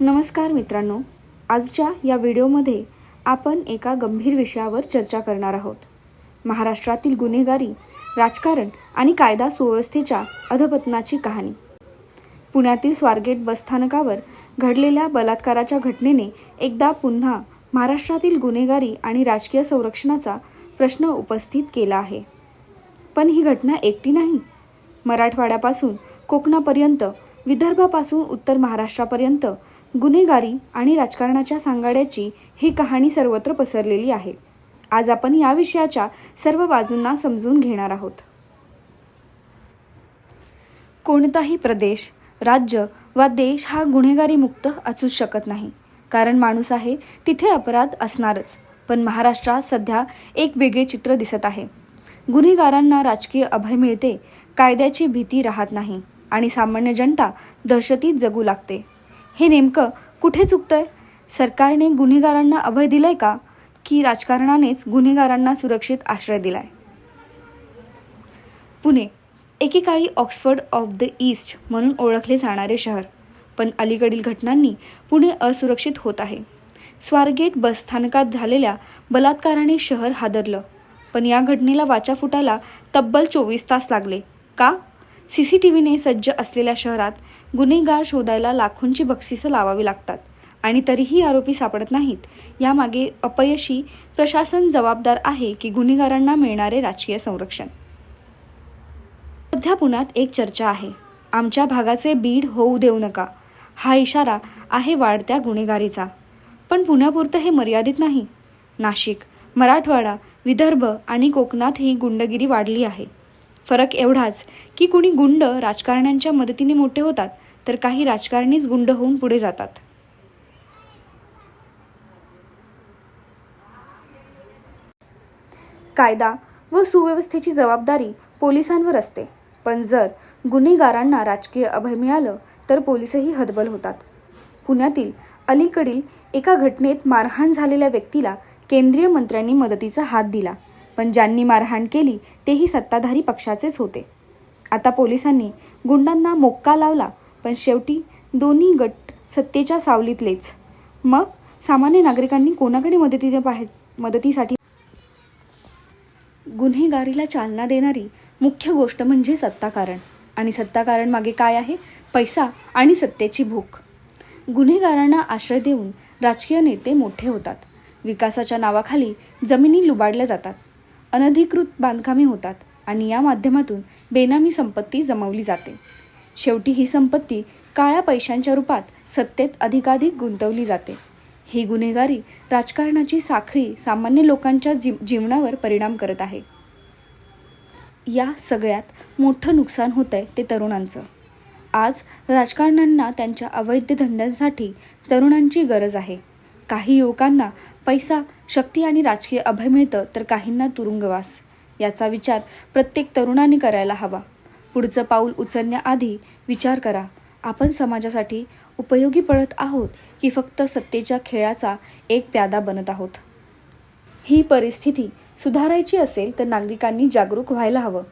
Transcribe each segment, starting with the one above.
नमस्कार मित्रांनो आजच्या या व्हिडिओमध्ये आपण एका गंभीर विषयावर चर्चा करणार आहोत. महाराष्ट्रातील गुन्हेगारी राजकारण आणि कायदा सुव्यवस्थेच्या अधपतनाची कहाणी. पुण्यातील स्वारगेट बसस्थानकावर घडलेल्या बलात्काराच्या घटनेने एकदा पुन्हा महाराष्ट्रातील गुन्हेगारी आणि राजकीय संरक्षणाचा प्रश्न उपस्थित केला आहे. पण ही घटना एकटी नाही. मराठवाड्यापासून कोकणापर्यंत विदर्भापासून उत्तर महाराष्ट्रापर्यंत गुन्हेगारी आणि राजकारणाच्या सांगाड्याची ही कहाणी सर्वत्र पसरलेली आहे. आज आपण या विषयाच्या सर्व बाजूंना समजून घेणार आहोत. कोणताही प्रदेश राज्य वा देश हा गुन्हेगारी मुक्त असूच शकत नाही. कारण माणूस आहे तिथे अपराध असणारच. पण महाराष्ट्रात सध्या एक वेगळे चित्र दिसत आहे. गुन्हेगारांना राजकीय अभय मिळते कायद्याची भीती राहत नाही आणि सामान्य जनता दहशतीत जगू लागते. हे नेमकं कुठे चुकतंय? सरकारने गुन्हेगारांना अभय दिलंय का? की राजकारणानेच गुन्हेगारांना सुरक्षित आश्रय दिलाय? पुणे एकेकाळी ऑक्सफर्ड ऑफ द ईस्ट म्हणून ओळखले जाणारे शहर पण अलीकडील घटनांनी पुणे असुरक्षित होत आहे. स्वारगेट बसस्थानकात झालेल्या बलात्काराने शहर हादरलं पण या घटनेला वाचा फुटायला तब्बल चोवीस तास लागले. का? सी सी टी व्हीने सज्ज असलेल्या शहरात गुन्हेगार शोधायला लाखोंची बक्षिसं लावावी लागतात आणि तरीही आरोपी सापडत नाहीत. यामागे अपयशी प्रशासन जबाबदार आहे की गुन्हेगारांना मिळणारे राजकीय संरक्षण. सध्या पुण्यात एक चर्चा आहे. आमच्या भागाचे बीड होऊ देऊ नका. हा इशारा आहे वाढत्या गुन्हेगारीचा. पण पुण्यापुरतं हे मर्यादित नाही. नाशिक मराठवाडा विदर्भ आणि कोकणातही गुंडगिरी वाढली आहे. फरक एवढाच की कुणी गुंड राजकारण्यांच्या मदतीने मोठे होतात तर काही राजकारणीच गुंड होऊन पुढे जातात. कायदा व सुव्यवस्थेची जबाबदारी पोलिसांवर असते. पण जर गुन्हेगारांना राजकीय अभय मिळालं तर पोलिसही हतबल होतात. पुण्यातील अलीकडील एका घटनेत मारहाण झालेल्या व्यक्तीला केंद्रीय मंत्र्यांनी मदतीचा हात दिला. पण ज्यांनी मारहाण केली तेही सत्ताधारी पक्षाचेच होते. आता पोलिसांनी गुंडांना मोक्का लावला पण शेवटी दोन्ही गट सत्तेच्या सावलीतलेच. मग सामान्य नागरिकांनी कोणाकडे मदतीने पाहे मदतीसाठी? गुन्हेगारीला चालना देणारी मुख्य गोष्ट म्हणजे सत्ताकारण. आणि सत्ताकारण मागे काय आहे? पैसा आणि सत्तेची भूक. गुन्हेगारांना आश्रय देऊन राजकीय नेते मोठे होतात. विकासाच्या नावाखाली जमिनी लुबाडल्या जातात. अनधिकृत बांधकामे होतात आणि या माध्यमातून बेनामी संपत्ती जमवली जाते. शेवटी ही संपत्ती काळ्या पैशांच्या रूपात सत्तेत अधिकाधिक गुंतवली जाते. ही गुन्हेगारी राजकारणाची साखळी सामान्य लोकांच्या जी जीवनावर परिणाम करत आहे. या सगळ्यात मोठं नुकसान होत आहे ते तरुणांचं. आज राजकारण्यांना त्यांच्या अवैध धंद्यांसाठी तरुणांची गरज आहे. काही युवकांना पैसा शक्ती आणि राजकीय अभय मिळतं तर काहींना तुरुंगवास. याचा विचार प्रत्येक तरुणाने करायला हवा. पुढचं पाऊल उचलण्याआधी विचार करा. आपण समाजासाठी उपयोगी पडत आहोत की फक्त सत्तेच्या खेळाचा एक प्यादा बनत आहोत? ही परिस्थिती सुधारायची असेल तर नागरिकांनी जागरूक व्हायला हवं.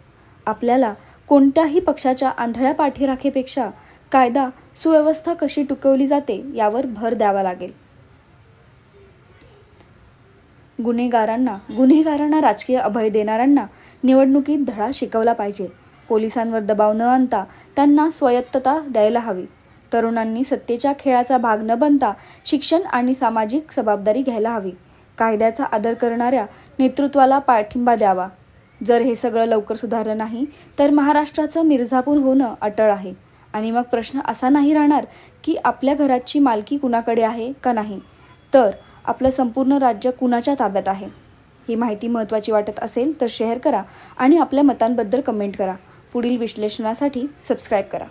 आपल्याला कोणत्याही पक्षाच्या आंधळ्या पाठीराखेपेक्षा कायदा सुव्यवस्था कशी टुकवली जाते यावर भर द्यावा लागेल. गुन्हेगारांना गुन्हेगारांना राजकीय अभय देणाऱ्यांना निवडणुकीत धडा शिकवला पाहिजे. पोलिसांवर दबाव न आणता त्यांना स्वायत्तता द्यायला हवी. तरुणांनी सत्तेच्या खेळाचा भाग न बनता शिक्षण आणि सामाजिक जबाबदारी घ्यायला हवी. कायद्याचा आदर करणाऱ्या नेतृत्वाला पाठिंबा द्यावा. जर हे सगळं लवकर सुधारलं नाही तर महाराष्ट्राचं मिर्झापूर होणं अटळ आहे. आणि मग प्रश्न असा नाही राहणार की आपल्या घराची मालकी कुणाकडे आहे का नाही. तर आपलं संपूर्ण राज्य कुणाच्या ताब्यात आहे? ही माहिती महत्त्वाची वाटत असेल तर शेअर करा आणि आपल्या मतांबद्दल कमेंट करा. पुढील विश्लेषणासाठी सबस्क्राईब करा.